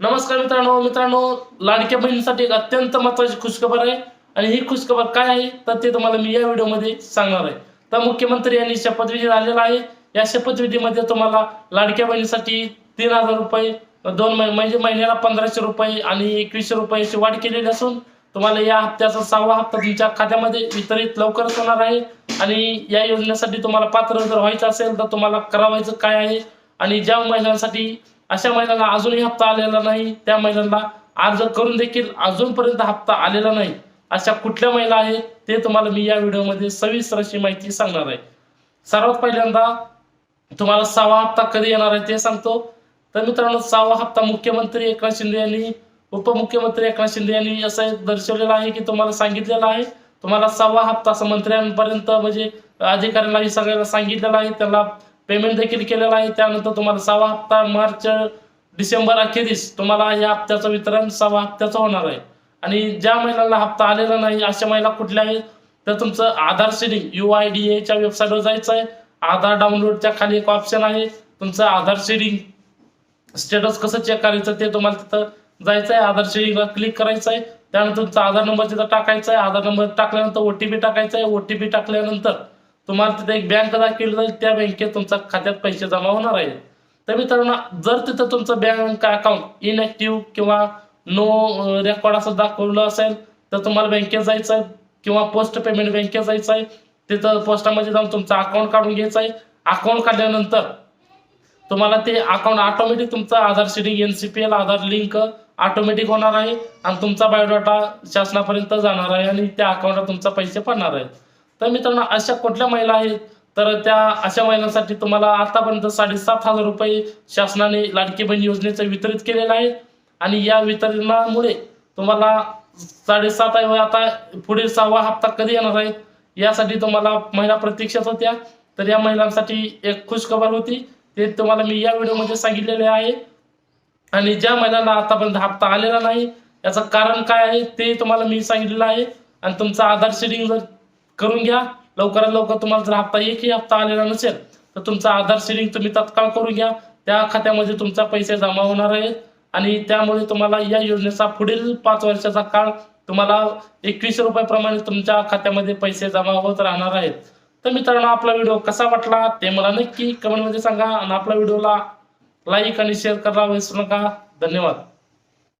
नमस्कार मित्रांनो मित्रांनो लाडक्या बहिणीसाठी एक अत्यंत महत्वाची खुशखबर आहे. आणि ही खुशखबर काय आहे? तर ते तुम्हाला मी या व्हिडिओमध्ये सांगणार आहे. तर मुख्यमंत्री यांनी शपथविधी झालेला आहे. या शपथविधीमध्ये तुम्हाला लाडक्या बहिणीसाठी तीन हजार रुपये दोन म्हणजे महिन्याला पंधराशे रुपये आणि एकवीसशे रुपयाची वाढ केलेली असून तुम्हाला या हप्त्याचा सहावा हप्ता तुमच्या खात्यामध्ये वितरित लवकरच होणार आहे. आणि या योजनेसाठी तुम्हाला पात्र जर व्हायचं असेल तर तुम्हाला करावायचं काय आहे? आणि ज्या महिलांसाठी अशा महिलांना अजूनही हप्ता आलेला नाही. त्या महिलांना अर्ज करून देखील अजूनपर्यंत हप्ता आलेला नाही. अशा कुठल्या महिला आहेत ते तुम्हाला मी या व्हिडिओमध्ये सविस्तर अशी माहिती सांगणार आहे. सर्वात पहिल्यांदा तुम्हाला सहावा हप्ता कधी येणार आहे ते सांगतो. तर मित्रांनो सहावा हप्ता मुख्यमंत्री एकनाथ शिंदे यांनी उपमुख्यमंत्री एकनाथ शिंदे यांनी असं दर्शवलेलं आहे की तुम्हाला सांगितलेलं आहे. तुम्हाला सहावा हप्ता असं मंत्र्यांपर्यंत म्हणजे अधिकाऱ्यांना सगळ्यांना सांगितलेलं आहे. त्याला पेमेंट देखील केलेलं आहे. त्यानंतर तुम्हाला सहावा हप्ता मार्च डिसेंबर अखेरीस तुम्हाला या हप्त्याचं वितरण सहावा हप्त्याचं होणार आहे. आणि ज्या महिलांना हप्ता आलेला नाही अशा महिला कुठल्या आहेत तर तुमचं Aadhaar seeding U I D एच्या वेबसाईटवर जायचं आहे आधार डाउनलोडच्या खाली एक ऑप्शन आहे. तुमचं आधार सीडिंग स्टेटस कसं चेक करायचं ते तुम्हाला तिथं जायचं आहे आधार शेअरिंगला क्लिक करायचं आहे त्यानंतर तुमचा आधार नंबर तिथं टाकायचा आहे आधार नंबर टाकल्यानंतर ओ टी पी टाकायचा आहे ओ टी पी टाकल्यानंतर तुम्हाला तिथे एक बँक दाखवली जाईल त्या बँकेत तुमच्या खात्यात पैसे जमा होणार आहेत. तर मित्रांनो जर तिथं तुमचं बँक अकाउंट इनॅक्टिव्ह किंवा नो रेकॉर्ड असं दाखवलं असेल तर तुम्हाला बँकेत जायचं आहे किंवा पोस्ट पेमेंट बँकेत जायचं आहे. तिथं पोस्टामध्ये जाऊन तुमचं अकाउंट काढून घ्यायचं आहे. अकाउंट काढल्यानंतर तुम्हाला ते अकाउंट ऑटोमॅटिक तुमचं Aadhaar seeding N C P L Aadhaar link automatic होणार आहे आणि तुमचा बायोडाटा शासनापर्यंत जाणार आहे आणि त्या अकाउंटला तुमचा पैसे पडणार आहेत. तर मित्रांनो अशा कुठल्या महिला आहेत? तर त्या अशा महिलांसाठी तुम्हाला आतापर्यंत साडेसात हजार रुपये शासनाने लाडकी बहीण योजनेचं वितरित केलेलं आहे. आणि या वितरणामुळे तुम्हाला साडेसात आहे आता पुढील सहावा हप्ता कधी येणार आहे? यासाठी तुम्हाला महिला प्रतीक्षेत होत्या. तर या महिलांसाठी एक खुशखबर होती. ते तुम्हाला मी या व्हिडिओमध्ये सांगितलेले आहे. आणि ज्या महिलांना आतापर्यंत हप्ता आलेला नाही याचं कारण काय आहे ते तुम्हाला मी सांगितलेलं आहे. आणि तुमचा आधार शेडिंग जर करून घ्या. लवकरात लवकर तुम्हाला जर हप्ता एकही हप्ता आलेला नसेल तर तुमचा आधार शेडिंग तुम्ही तत्काळ करून घ्या. त्या खात्यामध्ये तुमचा पैसे जमा होणार आहेत आणि त्यामुळे तुम्हाला या योजनेचा पुढील पाच वर्षाचा काळ तुम्हाला एकवीस रुपयाप्रमाणे तुमच्या खात्यामध्ये पैसे जमा होत राहणार आहेत. तर मित्रांनो आपला व्हिडिओ कसा वाटला ते मला नक्की कमेंटमध्ये सांगा आणि आपल्या व्हिडिओला लाईक आणि शेअर करायला विसरू नका. धन्यवाद.